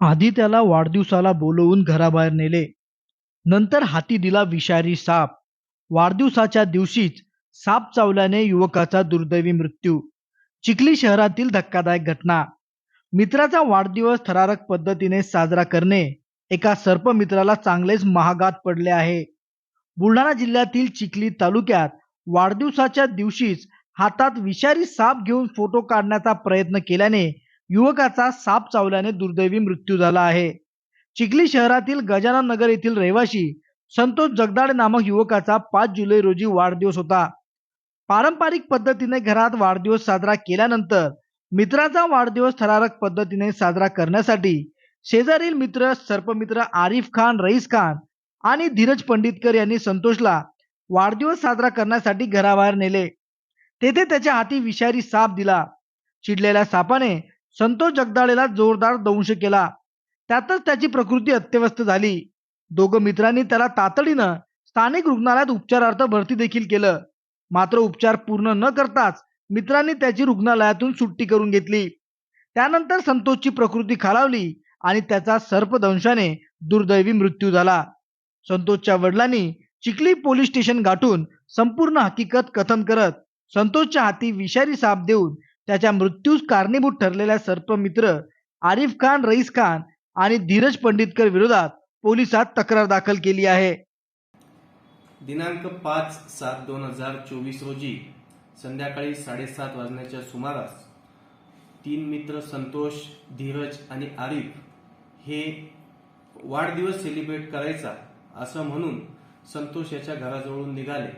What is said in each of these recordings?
आधी त्याला वाढदिवसाला बोलवून घराबाहेर नेले. नंतर हाती दिला विषारी साप. वाढदिवसाच्या दिवशीच साप चावल्याने युवकाचा दुर्दैवी मृत्यू. चिखली शहरातील धक्कादायक घटना. मित्राचा वाढदिवस थरारक पद्धतीने साजरा करणे एका सर्पमित्राला चांगलेच महागात पडले आहे. बुलढाणा जिल्ह्यातील चिखली तालुक्यात वाढदिवसाच्या दिवशीच हातात विषारी साप घेऊन फोटो काढण्याचा प्रयत्न केल्याने युवकाचा साप चावल्याने दुर्दैवी मृत्यू झाला आहे. चिखली शहरातील गजानन नगर येथील रहिवासी संतोष जगदाड नामक युवकाचा पाच जुलै रोजी वाढदिवस होता. पारंपरिक पद्धतीने घरात वाढदिवस साजरा केल्यानंतर मित्राचा वाढदिवस थरारक पद्धतीने साजरा करण्यासाठी शेजारील मित्र सर्पमित्र आरिफ खान रईस खान आणि धीरज पंडितकर यांनी संतोषला वाढदिवस साजरा करण्यासाठी घराबाहेर नेले. तेथे त्याच्या हाती विषारी साप दिला. चिडलेल्या सापाने संतोष जगदाळेला जोरदार दंश केला. त्यातच त्याची प्रकृती अत्यवस्थ झाली. दोघं मित्रांनी त्याला तातडीनं स्थानिक रुग्णालयात उपचारार्थ भरती देखील केलं. मात्र उपचार पूर्ण न करताच मित्रांनी त्याची रुग्णालयातून सुट्टी करून घेतली. त्यानंतर संतोषची प्रकृती खालावली आणि त्याचा सर्पदंशाने दुर्दैवी मृत्यू झाला. संतोषच्या वडिलांनी चिखली पोलीस स्टेशन गाठून संपूर्ण हकीकत कथन करत संतोषच्या हाती विषारी साप देऊन त्याच्या मृत्यूस कारणीभूत ठरलेल्या सर्पमित्र आरिफ खान रईस खान आणि धीरज पंडितकर विरोधात पोलिसात तक्रार दाखल केली आहे. दिनांक पाच सात दोन हजार चोवीस रोजी संध्याकाळी साडेसात वाजण्याच्या सुमारास तीन मित्र संतोष धीरज आणि आरिफ हे वाढदिवस सेलिब्रेट करायचा असं म्हणून संतोष याच्या घराजवळून निघाले.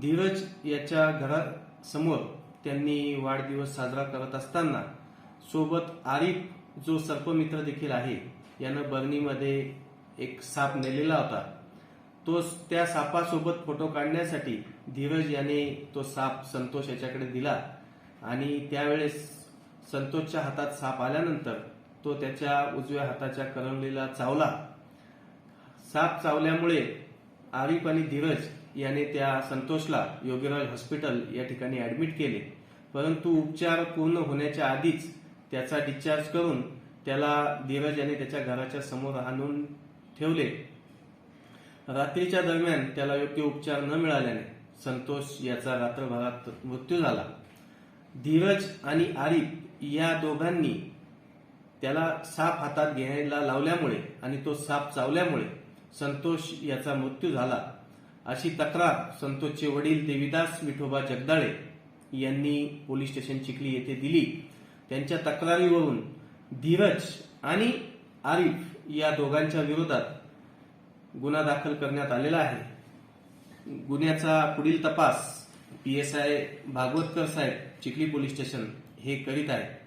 धीरज याच्या घरासमोर त्यांनी वाढदिवस साजरा करत असताना सोबत आरिफ जो सर्पमित्र देखील आहे यानं बर्नीमध्ये एक साप नेलेला होता. तो त्या सापासोबत फोटो काढण्यासाठी धीरज याने तो साप संतोष याच्याकडे दिला आणि त्यावेळेस संतोषच्या हातात साप आल्यानंतर तो त्याच्या उजव्या हाताच्या करंगलीला चावला. साप चावल्यामुळे आरिफ आणि धीरज याने त्या संतोषला योगीराज हॉस्पिटल या ठिकाणी ऍडमिट केले. परंतु उपचार पूर्ण होण्याच्या आधीच त्याचा डिस्चार्ज करून त्याला धीरज याने त्याच्या घराच्या समोर आणून ठेवले. रात्रीच्या दरम्यान त्याला योग्य उपचार न मिळाल्याने संतोष याचा रात्रभरात मृत्यू झाला. धीरज आणि आरिफ या दोघांनी त्याला साप हातात घ्यायला लावल्यामुळे आणि तो साप चावल्यामुळे संतोष याचा मृत्यू झाला. अशी तक्रार संतोषचे वडील देविदास विठोबा जगदाळे यांनी पोलीस स्टेशन चिखली येथे दिली. त्यांच्या तक्रारीवरून धीरज आणि आरिफ या दोघांच्या विरोधात गुन्हा दाखल करण्यात आलेला आहे. गुन्ह्याचा पुढील तपास पी एस आय भागवतकर साहेब चिखली पोलीस स्टेशन हे करीत आहे